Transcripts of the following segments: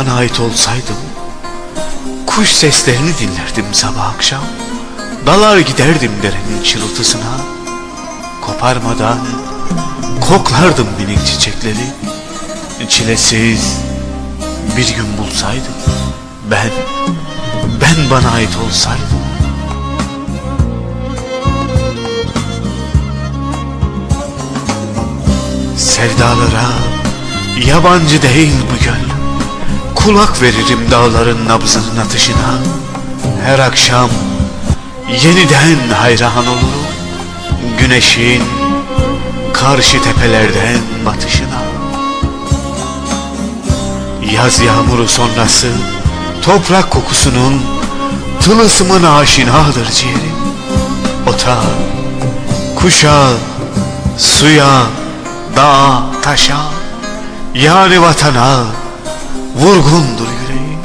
bana ait olsaydım Kuş seslerini dinlerdim sabah akşam. Dalar giderdim derenin çırıltısına. Koparmadan koklardım minik çiçekleri. Çilesiz bir gün bulsaydım Ben, ben bana ait olsaydım. Sevdalara yabancı değil bu gönlüm Kulak veririm dağların nabzının atışına. Her akşam yeniden hayran olurum Güneşin karşı tepelerden batışına. Yaz yağmuru sonrası toprak kokusunun tılısımına aşinadır ciğerim. Ota, kuşa, suya, dağa, taşa Yani vatana vurgundur yüreğim.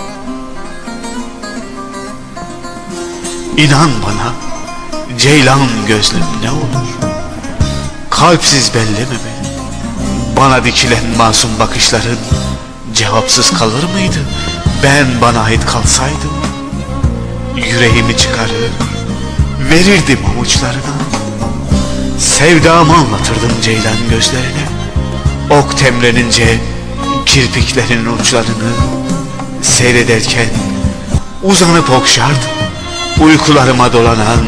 İnan bana ceylan gözlüm ne olur? Kalpsiz belleme beni. Bana dikilen masum bakışların Cevapsız kalır mıydı? Ben bana ait kalsaydım Yüreğimi çıkarır Verirdim avuçlarına. Sevdamı anlatırdım ceylan gözlerine. Ok temrenince kirpiklerin uçlarını Seyrederken uzanıp okşardım. Uykularıma dolanan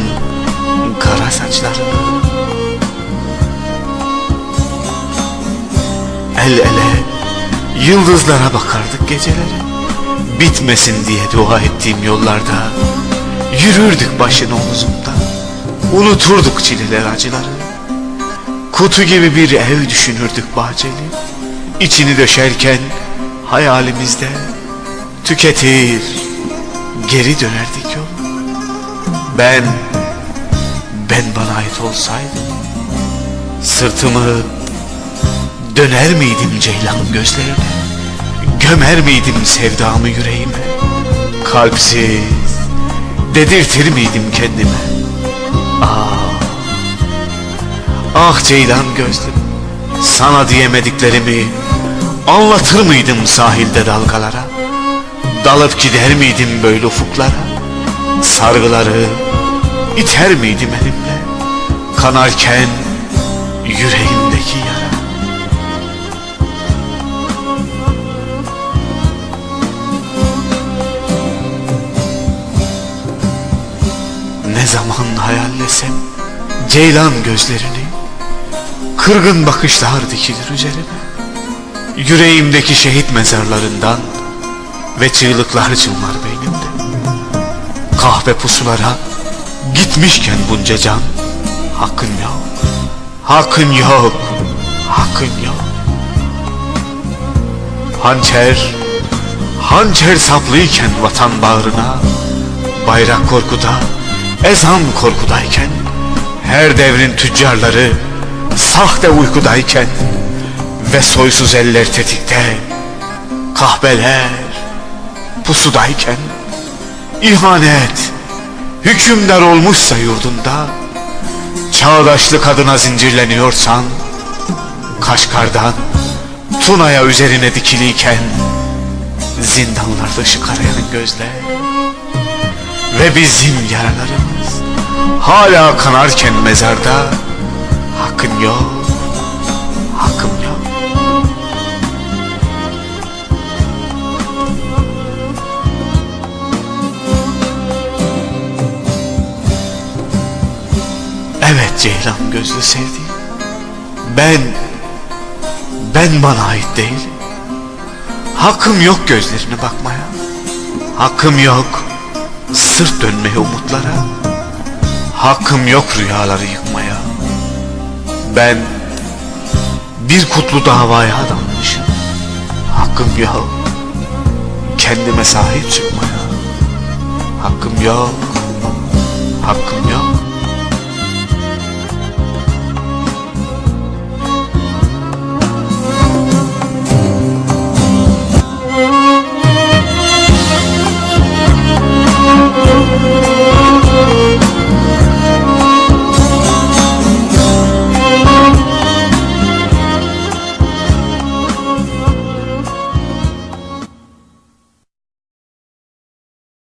kara saçlarını. El ele yıldızlara bakardık geceleri. Bitmesin diye dua ettiğim yollarda Yürürdük başın omuzumda. Unuturduk çileler acıları. Kutu gibi bir ev düşünürdük bahçeli İçini döşerken hayalimizde Tüketir geri dönerdik yol Ben ben bana ait olsaydım Sırtımı döner miydim ceylan gözlerine? Gömer miydim sevdamı yüreğime? Kalpsiz dedirtir miydim kendime? Ah Ah ceylan gözlüm Sana diyemediklerimi Anlatır mıydım sahilde dalgalara? Dalıp gider miydim böyle ufuklara? Sargıları iter miydim elimle? Kanarken yüreğimdeki yara. Ne zaman hayallesem Ceylan gözlerini Kırgın bakışlar dikilir üzerine. Yüreğimdeki şehit mezarlarından Ve çığlıklar çınlar beynimde. Kahve pusulara Gitmişken bunca can Hakkın yok Hakkın yok Hakkın yok. Hançer Hançer saplıyken vatan bağrına Bayrak korkuda Ezan korkudayken Her devrin tüccarları Sahte uykudayken Ve soysuz eller tetikte Kahveler Pusudayken İhanet Hükümdar olmuşsa yurdunda Çağdaşlık adına zincirleniyorsan Kaşgar'dan Tuna'ya üzerine dikiliyken Zindanlarda ışık arayan gözler Ve bizim yaralarımız Hala kanarken mezarda Hakkın yok. Hakkım yok. Evet Ceylan gözlü sevdiğim. Ben Ben bana ait değilim. Hakkım yok gözlerine bakmaya. Hakkım yok Sırt dönmeye umutlara. Hakkım yok rüyaları yıkmaya Ben Bir kutlu davaya adanmışım Hakkım yok. Kendime sahip çıkmaya Hakkım yok. Hakkım yok